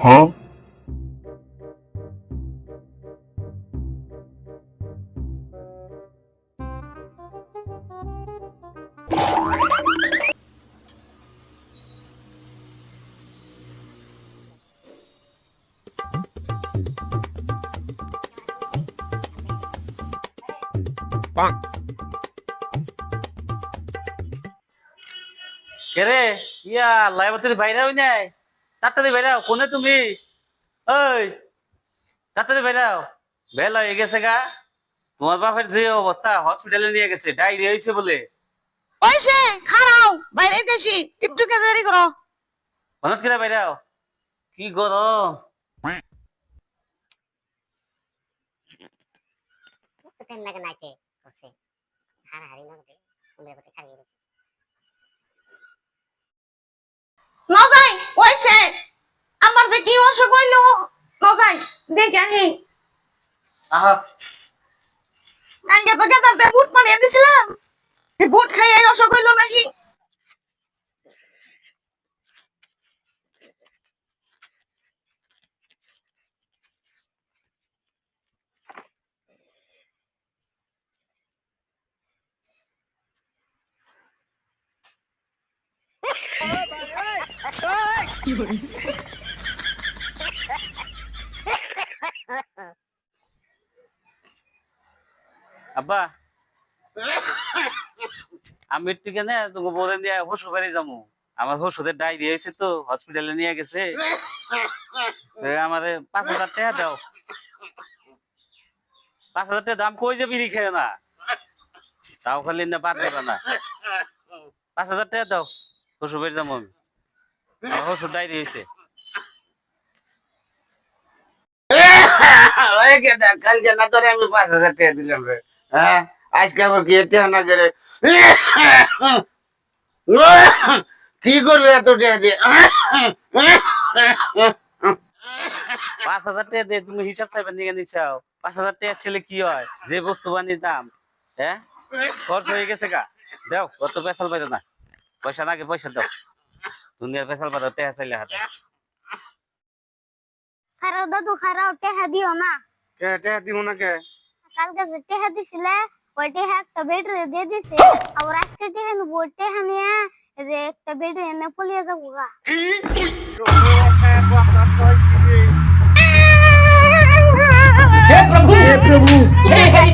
Huh? কেরে ইয়া লাইবাতের বাইরে হই নাই তাড়াতাড়ি বেরাও কোনে তুমি? ওই তাড়াতাড়ি বেরাও বেলা হয়ে গেছে গা। তোমার বাপের যে অবস্থা হসপিটালে নিয়ে গেছে ডায়রিয়া হয়েছে বলে। ওইসে খারাও বাইরে গেছি একটু কে দেরি করো। কিনা বেরাও কি গরম। খাইয়ে নজাই ওইসে আমার তো কি অসুখ হইল নজাই দেখে আহি আঙ্গে তো গেদাতে বুট মারিয়ে দিছিলাম এই বুট খাইয়ে অসুখ হইল নাকি আব্বা। আমি একটু কেনে যাব। আমার ডায়রিয়া হয়েছে তো হসপিটালে নিয়ে গেছে। আমার পাঁচ হাজার টাকা দাও। পাঁচ হাজার টাকা দাম কই যে বিড়ি খেয়ে না? তাও খালি না বাদ দেবে না। পাঁচ হাজার টাকা দাও। হসু বাড়ি যাব আমি। ডায়রিয়া হয়েছে। ওই গেদা কালকে আমি পাঁচ হাজার টাকা দিলাম রে। হ্যাঁ? আজকে আবার কি না করে কি করবে এত টাকা দিয়ে? পাঁচ হাজার টাকা দিয়ে তুমি হিসাব চাইবে নিয়ে নিচ্ছাও পাঁচ হাজার টাকা খেলে কি হয়? যে বস্তু বানিয়ে দাম হ্যাঁ? খরচ হয়ে গেছে গা। দাও কত পেশাল পাইতো না। পয়সা নাকি পয়সা দাও। দুনিয়ার পেশাল পাতো টাকা চাইলে হাতে। খারাও দাদু খারাও টেহা দিও না। কে টেহা দিব না কে? কালকে যে টেহা দিছিলে ওই টেহা একটা বেডরে দিয়ে দিছে। আবার আজকে টেহা প্রভু! হে প্রভু! হে হরি